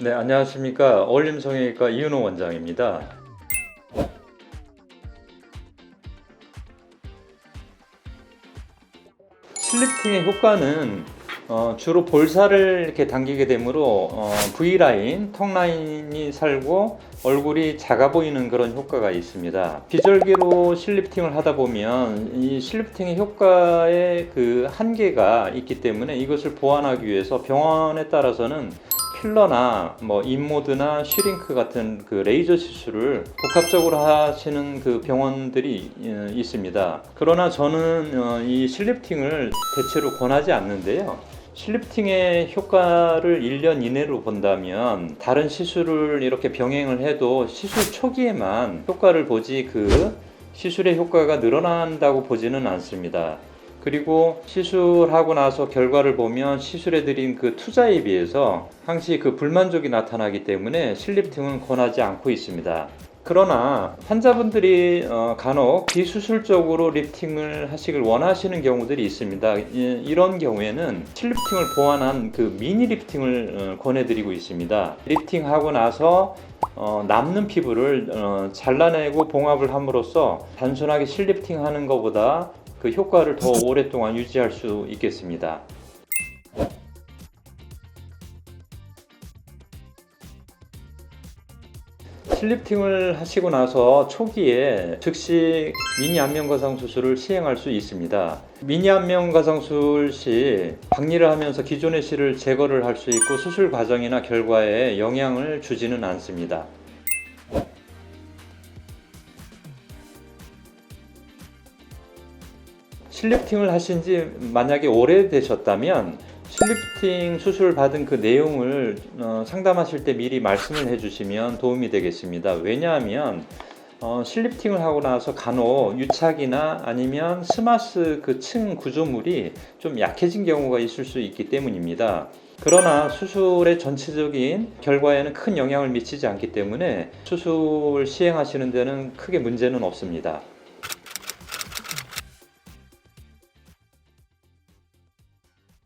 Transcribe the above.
네, 안녕하십니까. 어울림성형외과 이은호 원장입니다. 슬리프팅의 효과는 어, 주로 볼살을 이렇게 당기게 되므로 어, V라인, 턱 라인이 살고 얼굴이 작아 보이는 그런 효과가 있습니다. 비절기로 슬리프팅을 하다 보면 이 슬리프팅의 효과에 그 한계가 있기 때문에 이것을 보완하기 위해서 병원에 따라서는 필러나 뭐 인모드나 슈링크 같은 그 레이저 시술을 복합적으로 하시는 그 병원들이 어, 있습니다. 그러나 저는 어, 이 슬리프팅을 대체로 권하지 않는데요. 슬리프팅의 효과를 1년 이내로 본다면 다른 시술을 이렇게 병행을 해도 시술 초기에만 효과를 보지 그 시술의 효과가 늘어난다고 보지는 않습니다. 그리고 시술하고 나서 결과를 보면 시술에 들인 그 투자에 비해서 항시 그 불만족이 나타나기 때문에 슬리프팅은 권하지 않고 있습니다. 그러나 환자분들이 어, 간혹 비수술적으로 리프팅을 하시길 원하시는 경우들이 있습니다. 이- 이런 경우에는 슬리프팅을 보완한 그 미니 리프팅을 어, 권해드리고 있습니다. 리프팅하고 나서 어, 남는 피부를 어, 잘라내고 봉합을 함으로써 단순하게 슬리프팅 하는 것보다 그 효과를 더 오랫동안 유지할 수 있겠습니다. 슬리프팅을 하시고 나서 초기에 즉시 미니 안면 가상 수술을 시행할 수 있습니다. 미니 안면 가상 수술 시 박리를 하면서 기존의 실을 제거를 할 수 있고 수술 과정이나 결과에 영향을 주지는 않습니다. 슬리프팅을 하신 지 만약에 오래되셨다면 슬리프팅 수술 받은 그 내용을 어, 상담하실 때 미리 말씀을 해주시면 도움이 되겠습니다. 왜냐하면 어, 슬리프팅을 하고 나서 간혹 유착이나 아니면 스마스 그 층 구조물이 좀 약해진 경우가 있을 수 있기 때문입니다. 그러나 수술의 전체적인 결과에는 큰 영향을 미치지 않기 때문에 수술 시행하시는 데는 크게 문제는 없습니다.